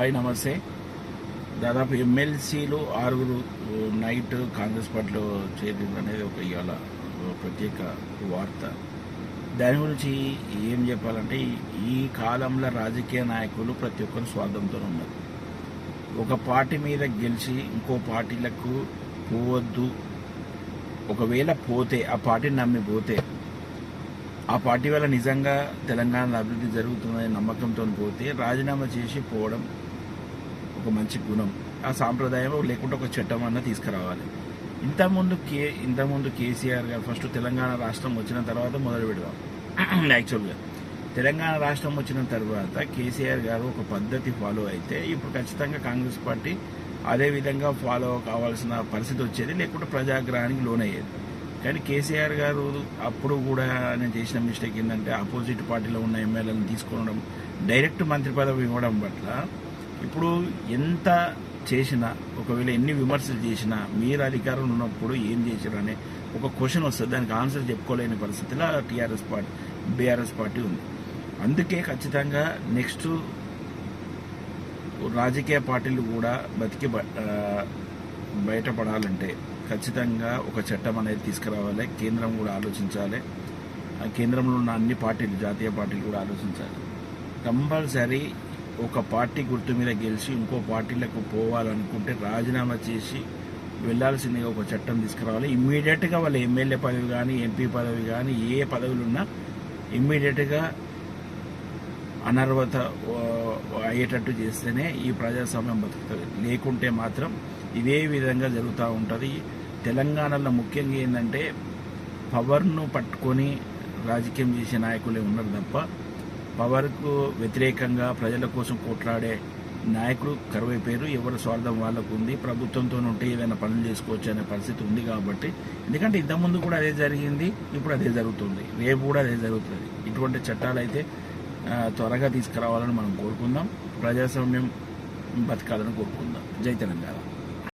Hi నమస్తే. దాదాపు ఎమ్మెల్సీలు ఆరుగురు నైట్ కాంగ్రెస్ పార్టీలో చేరింది అనేది ఒక ఇవాళ ప్రత్యేక వార్త. దాని గురించి ఏం చెప్పాలంటే ఈ కాలంలో రాజకీయ నాయకులు ప్రతి ఒక్కరు స్వార్థంతో ఉన్నారు. ఒక పార్టీ మీద గెలిచి ఇంకో పార్టీలకు పోవద్దు. ఒకవేళ పోతే ఆ పార్టీని నమ్మి పోతే ఆ పార్టీ వల్ల నిజంగా తెలంగాణలో అభివృద్ధి జరుగుతుందనే నమ్మకంతో పోతే రాజీనామా చేసి పోవడం ఒక మంచి గుణం. ఆ సాంప్రదాయం లేకుంటే ఒక చట్టం అన్న తీసుకురావాలి. ఇంతకుముందు కే ఇంతకుముందు కేసీఆర్ గారు ఫస్ట్ తెలంగాణ రాష్ట్రం వచ్చిన తర్వాత మొదలు పెడదాం. యాక్చువల్గా తెలంగాణ రాష్ట్రం వచ్చిన తర్వాత కేసీఆర్ గారు ఒక పద్ధతి ఫాలో అయితే ఇప్పుడు ఖచ్చితంగా కాంగ్రెస్ పార్టీ అదే విధంగా ఫాలో కావాల్సిన పరిస్థితి వచ్చేది లేకుంటే ప్రజాగ్రహానికి లోనయ్యేది. కానీ కేసీఆర్ గారు అప్పుడు కూడా నేను చేసిన మిస్టేక్ ఏంటంటే ఆపోజిట్ పార్టీలో ఉన్న ఎమ్మెల్యేలను తీసుకోవడం డైరెక్ట్ మంత్రి పదవి ఇవ్వడం పట్ల ఇప్పుడు ఎంత చేసినా ఒకవేళ ఎన్ని విమర్శలు చేసినా మీరు అధికారంలో ఉన్నప్పుడు ఏం చేశారు అనే ఒక క్వశ్చన్ వస్తుంది. దానికి ఆన్సర్ చెప్పుకోలేని పరిస్థితిలో టీఆర్ఎస్ పార్టీ బీఆర్ఎస్ పార్టీ ఉంది. అందుకే ఖచ్చితంగా నెక్స్ట్ రాజకీయ పార్టీలు కూడా బతికి బ- బయటపడాలంటే ఖచ్చితంగా ఒక చట్టం అనేది తీసుకురావాలి. కేంద్రం కూడా ఆలోచించాలి. ఆ కేంద్రంలో ఉన్న అన్ని పార్టీలు జాతీయ పార్టీలు కూడా ఆలోచించాలి. కంపల్సరీ ఒక పార్టీ గుర్తు మీద గెలిచి ఇంకో పార్టీలకు పోవాలనుకుంటే రాజీనామా చేసి వెళ్ళాల్సిందిగా ఒక చట్టం తీసుకురావాలి. ఇమ్మీడియట్గా వాళ్ళ ఎమ్మెల్యే పదవి కానీ ఎంపీ పదవి కానీ ఏ పదవులు ఉన్నా ఇమ్మీడియట్గా అనర్హత అయ్యేటట్టు చేస్తేనే ఈ ప్రజాస్వామ్యం బతుకుతుంది. లేకుంటే మాత్రం ఇదే విధంగా జరుగుతూ ఉంటుంది. తెలంగాణలో ముఖ్యంగా ఏంటంటే పవర్ను పట్టుకొని రాజకీయం చేసే నాయకులే ఉన్నారు తప్ప పవర్కు వ్యతిరేకంగా ప్రజల కోసం కొట్లాడే నాయకులు కరువైపోయారు ఎవరి స్వార్థం వాళ్ళకు ఉంది ప్రభుత్వంతో ఉంటే ఏదైనా పనులు చేసుకోవచ్చు అనే పరిస్థితి ఉంది కాబట్టి. ఎందుకంటే ఇంతకుముందు కూడా అదే జరిగింది ఇప్పుడు అదే జరుగుతుంది. రేపు కూడా అదే జరుగుతుంది. ఇటువంటి చట్టాలు అయితే త్వరగా తీసుకురావాలని మనం కోరుకుందాం. ప్రజాస్వామ్యం బతకాలని కోరుకుందాం. జై తెలంగాణ.